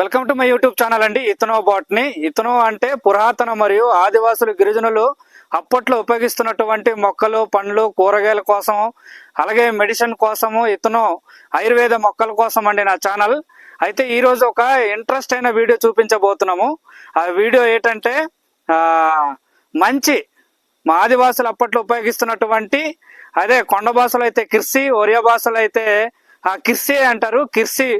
Welcome to my YouTube channel అండి. ఇతనో botany. ఇతనో అంటే పురాతన మరియు ఆదివాసులు గిరిజనులు అప్పట్లో ఉపయోగిస్తున్నటువంటి మొక్కలు పండ్లు కూరగాయల కోసం అలాగే మెడిసిన్ కోసము ఇతను ఆయుర్వేద మొక్కల కోసం అండి నా ఛానల్. అయితే ఈరోజు ఒక ఇంట్రెస్ట్ అయిన వీడియో చూపించబోతున్నాము. ఆ వీడియో ఏంటంటే మంచి మా ఆదివాసులు అప్పట్లో ఉపయోగిస్తున్నటువంటి అదే కొండ భాషలో అయితే కిర్సి ఒరియా భాషలో అయితే ఆ కిర్సి అంటారు. కిర్సి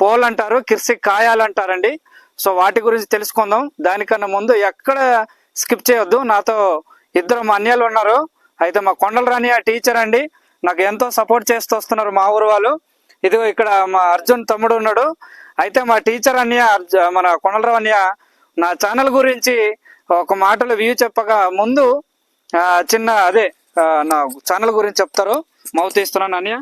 పోల్ అంటారు కిర్సి కాయాలంటారండి. సో వాటి గురించి తెలుసుకుందాం. దానికన్నా ముందు ఎక్కడ స్కిప్ చేయొద్దు. నాతో ఇద్దరు మా అన్యాలు ఉన్నారు. అయితే మా కొండలరాని ఆ టీచర్ అండి. నాకు ఎంతో సపోర్ట్ చేస్తూ వస్తున్నారు మా ఊరు వాళ్ళు. ఇదిగో ఇక్కడ మా అర్జున్ తమ్ముడు ఉన్నాడు. అయితే మా టీచర్ అన్య అర్జు- మన కొండలరావు అన్య నా ఛానల్ గురించి ఒక మాటలు వ్యూ చెప్పగా ముందు చిన్న అదే నా ఛానల్ గురించి చెప్తారు. మౌత్ ఇస్తున్నాను అన్నయ్య.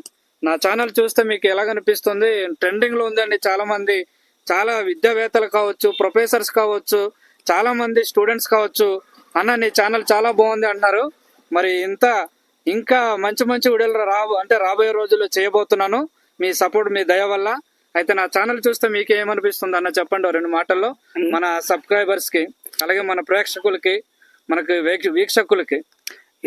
నా ఛానల్ చూస్తే మీకు ఎలా కనిపిస్తుంది? ట్రెండింగ్లో ఉందండి చాలా మంది చాలా విద్యావేత్తలు కావచ్చు ప్రొఫెసర్స్ కావచ్చు చాలా మంది స్టూడెంట్స్ కావచ్చు. అన్న నీ ఛానల్ చాలా బాగుంది అంటున్నారు. మరి ఇంత ఇంకా మంచి మంచి వీడియోలు రాబో అంటే రాబోయే రోజుల్లో చేయబోతున్నాను. మీ సపోర్ట్ మీ దయ వల్ల. అయితే నా ఛానల్ చూస్తే మీకు ఏమనిపిస్తుంది అన్న చెప్పండి రెండు మాటల్లో. మన సబ్స్క్రైబర్స్కి అలాగే మన ప్రేక్షకులకి మనకి వీక్ష- వీక్షకులకి.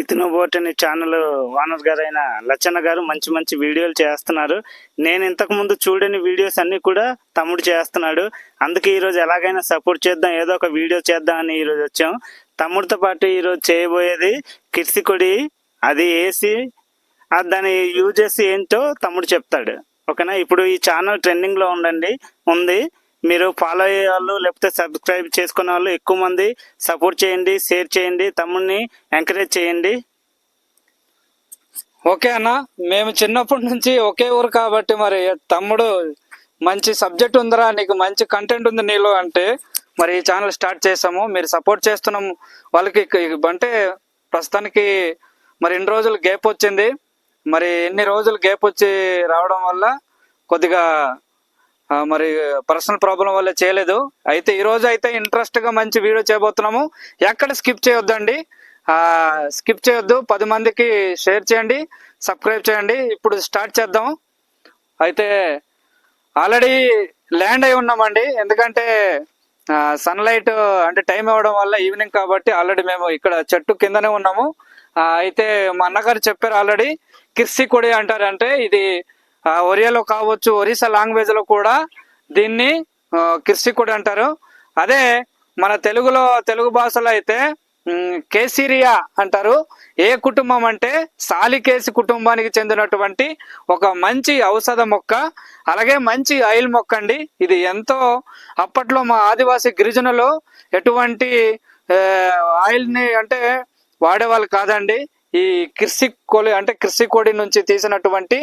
ఇతను బోటని ఛానల్ ఓనర్ గారైన లచ్చన్న గారు మంచి మంచి వీడియోలు చేస్తున్నారు. నేను ఇంతకు ముందు చూడని వీడియోస్ అన్నీ కూడా తమ్ముడు చేస్తున్నాడు. అందుకే ఈరోజు ఎలాగైనా సపోర్ట్ చేద్దాం ఏదో ఒక వీడియో చేద్దాం అని ఈరోజు వచ్చాం. తమ్ముడితో పాటు ఈరోజు చేయబోయేది కిర్సికొడి అది వేసి ఆ దాని యూజెస్ ఏంటో తమ్ముడు చెప్తాడు. ఓకేనా? ఇప్పుడు ఈ ఛానల్ ట్రెండింగ్లో ఉండండి ఉంది. మీరు ఫాలో అయ్యే వాళ్ళు లేకపోతే సబ్స్క్రైబ్ చేసుకునే వాళ్ళు ఎక్కువ మంది సపోర్ట్ చేయండి షేర్ చేయండి తమ్ముడిని ఎంకరేజ్ చేయండి. ఓకే అన్న మేము చిన్నప్పటి నుంచి ఒకే ఊరు కాబట్టి మరి తమ్ముడు మంచి సబ్జెక్ట్ ఉందిరా నీకు మంచి కంటెంట్ ఉంది నీలో అంటే మరి ఈ ఛానల్ స్టార్ట్ చేసాము మీరు సపోర్ట్ చేస్తున్నాం వాళ్ళకి అంటే ప్రస్తుతానికి మరి ఇన్ని రోజులు గ్యాప్ వచ్చింది. మరి ఎన్ని రోజులు గ్యాప్ వచ్చి రావడం వల్ల కొద్దిగా మరి పర్సనల్ ప్రాబ్లం వల్ల చేయలేదు. అయితే ఈ రోజు అయితే ఇంట్రెస్ట్గా మంచి వీడియో చేయబోతున్నాము. ఎక్కడ స్కిప్ చేయొద్దండి. ఆ స్కిప్ చేయొద్దు. పది మందికి షేర్ చేయండి. సబ్స్క్రైబ్ చేయండి. ఇప్పుడు స్టార్ట్ చేద్దాం. అయితే ఆల్రెడీ ల్యాండ్ అయి ఉన్నామండి. ఎందుకంటే సన్లైట్ అంటే టైం ఇవ్వడం వల్ల ఈవినింగ్ కాబట్టి ఆల్రెడీ మేము ఇక్కడ చెట్టు కిందనే ఉన్నాము. అయితే మా అన్నగారు చెప్పారు ఆల్రెడీ. కిర్సి కొడి అంటారు అంటే ఇది ఒరియాలో కావచ్చు ఒరిస్సా లాంగ్వేజ్లో కూడా దీన్ని ఆ, అంటారు. అదే మన తెలుగులో తెలుగు భాషలో అయితే కేసీరియా కేసిరియా అంటారు. ఏ కుటుంబం అంటే సాలికేసి కుటుంబానికి చెందినటువంటి ఒక మంచి ఔషధ మొక్క అలాగే మంచి ఆయిల్ మొక్క అండి. ఇది ఎంతో అప్పట్లో మా ఆదివాసీ గిరిజనులు ఎటువంటి ఆయిల్ని అంటే వాడేవాళ్ళు కాదండి. ఈ కిర్సి కోలి అంటే కిర్సి కోడి నుంచి తీసినటువంటి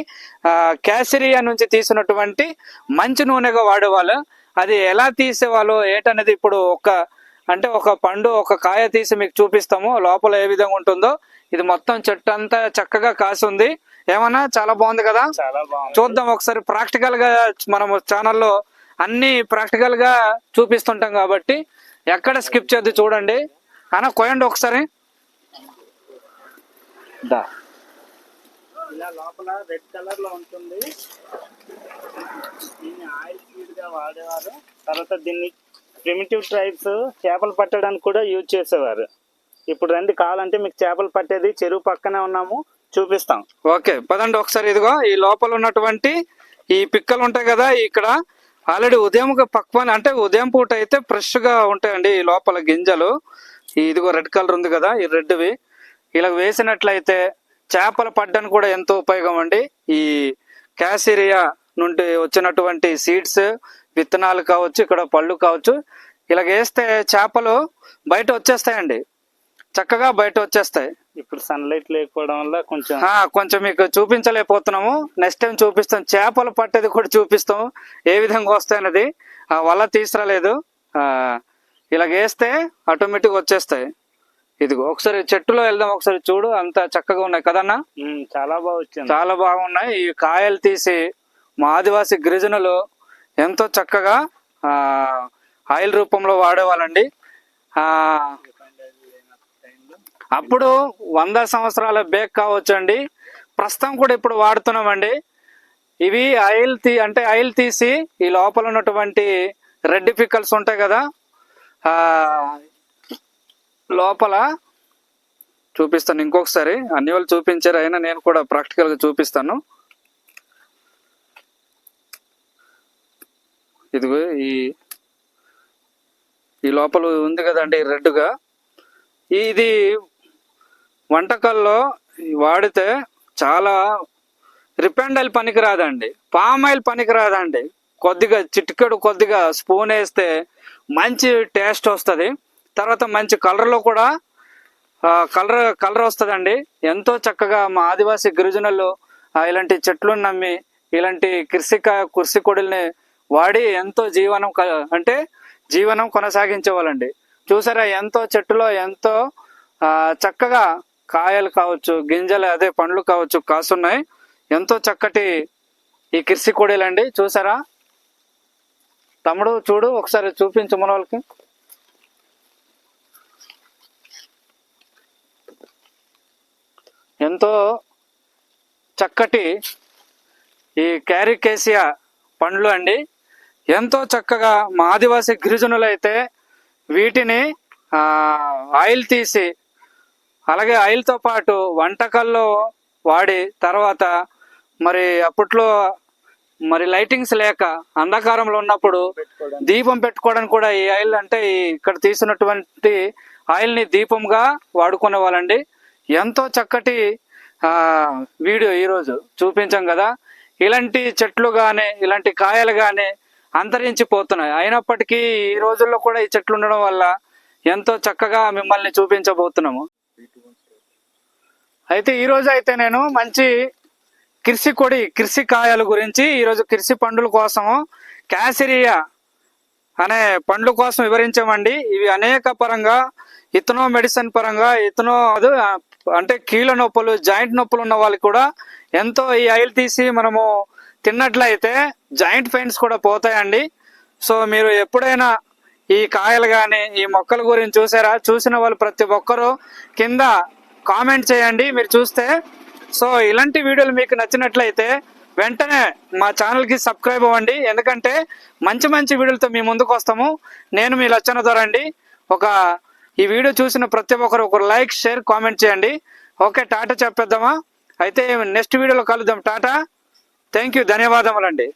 ఆ, క్యాసిరియా నుంచి తీసినటువంటి మంచి నూనెగా వాడేవాళ్ళు. అది ఎలా తీసేవాళ్ళు ఏంటనేది ఇప్పుడు ఒక అంటే ఒక పండు ఒక కాయ తీసి మీకు చూపిస్తాము లోపల ఏ విధంగా ఉంటుందో. ఇది మొత్తం చెట్టు అంతా చక్కగా కాసి ఉంది. ఏమన్నా? చాలా బాగుంది కదా? చూద్దాం ఒకసారి. ప్రాక్టికల్గా మనం ఛానల్లో అన్ని ప్రాక్టికల్గా చూపిస్తుంటాం కాబట్టి ఎక్కడ స్కిప్ చేయొద్దు చూడండి. అన్న కోయండి ఒకసారి. దా. ఇలా లోపల రెడ్ కలర్లో ఉంటుంది. దీన్ని ఆయిల్ ఫీడ్గా వాడేవారు. తర్వాత దీన్ని ప్రిమిటివ్ ట్రైబ్స్ చేపలు పట్టడానికి కూడా యూజ్ చేసేవారు. ఇప్పుడు రండి కావాలంటే మీకు చేపలు పట్టేది చెరువు పక్కనే ఉన్నాము చూపిస్తాం. ఓకే పదండి ఒకసారి ఇదిగో ఈ లోపల ఉన్నటువంటి ఈ పిక్కలు ఉంటాయి కదా ఇక్కడ ఆల్రెడీ ఉదయం పక్వాన్ అంటే ఉదయం పూట అయితే ఫ్రెష్గా ఉంటాయండి ఈ లోపల గింజలు. ఈ ఇదిగో రెడ్ కలర్ ఉంది కదా ఈ రెడ్వి. ఇలా వేసినట్లయితే చేపలు పడ్డానికి కూడా ఎంతో ఉపయోగం అండి. ఈ క్యాసిరియా నుండి వచ్చినటువంటి సీడ్స్ విత్తనాలు కావచ్చు ఇక్కడ పళ్ళు కావచ్చు ఇలా వేస్తే చేపలు బయట వచ్చేస్తాయండి. చక్కగా బయట వచ్చేస్తాయి. ఇప్పుడు సన్లైట్ లేకపోవడం వల్ల కొంచెం కొంచెం మీకు చూపించలేకపోతున్నాము. నెక్స్ట్ టైం చూపిస్తాం. చేపలు పట్టేది కూడా చూపిస్తాం. ఏ విధంగా వస్తాయన్నది ఆ, వల తీసుకురాలేదు ఆ, ఇలా వేస్తే ఆటోమేటిక్ వచ్చేస్తాయి. ఇదిగో ఒకసారి చెట్టులో వెళ్దాం ఒకసారి చూడు. అంత చక్కగా ఉన్నాయి కదన్నా? చాలా బాగా వచ్చింది. చాలా బాగున్నాయి. ఈ కాయలు తీసి మా ఆదివాసి గిరిజనులు ఎంతో చక్కగా ఆ ఆయిల్ రూపంలో వాడేవాళ్ళండి. ఆ అప్పుడు వంద సంవత్సరాల బేక్ కావచ్చండి. ప్రస్తుతం కూడా ఇప్పుడు వాడుతున్నామండి. ఇవి ఆయిల్ తీ అంటే ఆయిల్ తీసి ఈ లోపల ఉన్నటువంటి రెడ్ పిక్కల్స్ ఉంటాయి కదా ఆ, లోపల చూపిస్తాను ఇంకొకసారి. అన్ని వాళ్ళు చూపించారు అయినా నేను కూడా ప్రాక్టికల్గా చూపిస్తాను. ఇదిగో ఈ ఈ లోపల ఉంది కదండి రెడ్గా ఇది వంటకాల్లో వాడితే చాలా రిఫైండ్ ఆయిల్ పనికి పామ్ ఆయిల్ పనికిరాదండి. కొద్దిగా చిటికెడు కొద్దిగా స్పూన్ వేస్తే మంచి టేస్ట్ వస్తుంది. తర్వాత మంచి కలర్లో కూడా కలర్ కలర్ వస్తుందండి. ఎంతో చక్కగా మా ఆదివాసీ గిరిజనులు ఇలాంటి చెట్లను నమ్మి ఇలాంటి కృషిక కృషి కొడుల్ని వాడి ఎంతో జీవనం క- అంటే జీవనం కొనసాగించేవాళ్ళండి. చూసారా ఎంతో చెట్టులో ఎంతో చక్కగా కాయలు కావచ్చు గింజలు అదే పండ్లు కావచ్చు కాసున్నాయి. ఎంతో చక్కటి ఈ కృషి కొడీలండి. చూసారా? తమ్ముడు చూడు ఒకసారి చూపించు మన వాళ్ళకి ఎంతో చక్కటి ఈ క్యారికేసియా పండ్లు అండి. ఎంతో చక్కగా మా ఆదివాసీ గిరిజనులు అయితే వీటిని ఆయిల్ తీసి అలాగే ఆయిల్తో పాటు వంటకాల్లో వాడి తర్వాత మరి అప్పట్లో మరి లైటింగ్స్ లేక అంధకారంలో ఉన్నప్పుడు దీపం పెట్టుకోవడానికి కూడా ఈ ఆయిల్ అంటే ఇక్కడ తీసినటువంటి ఆయిల్ని దీపంగా వాడుకునే వాళ్ళండి ఎంతో చక్కటి వీడియో ఈరోజు చూపించాం కదా. ఇలాంటి చెట్లు కానీ ఇలాంటి కాయలు కానీ అంతరించిపోతున్నాయి. అయినప్పటికీ ఈ రోజుల్లో కూడా ఈ చెట్లు ఉండడం వల్ల ఎంతో చక్కగా మిమ్మల్ని చూపించబోతున్నాము. అయితే ఈరోజు అయితే నేను మంచి కిర్సి కొడి కిర్సి కాయల గురించి ఈరోజు కిర్సి పండుల కోసము క్యాసిరియా అనే పండ్ల కోసం వివరించామండి. ఇవి అనేక పరంగా ఇతనో మెడిసిన్ పరంగా ఇతనో అది అంటే కీళ్ళ నొప్పులు జాయింట్ నొప్పులు ఉన్న వాళ్ళు కూడా ఎంతో ఈ ఆయిల్ తీసి మనము తిన్నట్లయితే జాయింట్ పెయిన్స్ కూడా పోతాయండి. సో మీరు ఎప్పుడైనా ఈ కాయలు కానీ ఈ మొక్కల గురించి చూసారా? చూసిన వాళ్ళు ప్రతి ఒక్కరూ కింద కామెంట్ చేయండి. మీరు చూస్తే సో ఇలాంటి వీడియోలు మీకు నచ్చినట్లయితే వెంటనే మా ఛానల్కి సబ్స్క్రైబ్ అవ్వండి. ఎందుకంటే మంచి మంచి వీడియోలతో మీ ముందుకు వస్తాము. నేను మీ లచ్చన ద్వారా ఒక ఈ వీడియో చూసిన ప్రతి ఒక్కరు ఒక లైక్ షేర్ కామెంట్ చేయండి. ఓకే టాటా చెప్పేద్దామా? అయితే నెక్స్ట్ వీడియోలో కలుద్దాం. టాటా థ్యాంక్ యూ ధన్యవాదములండి.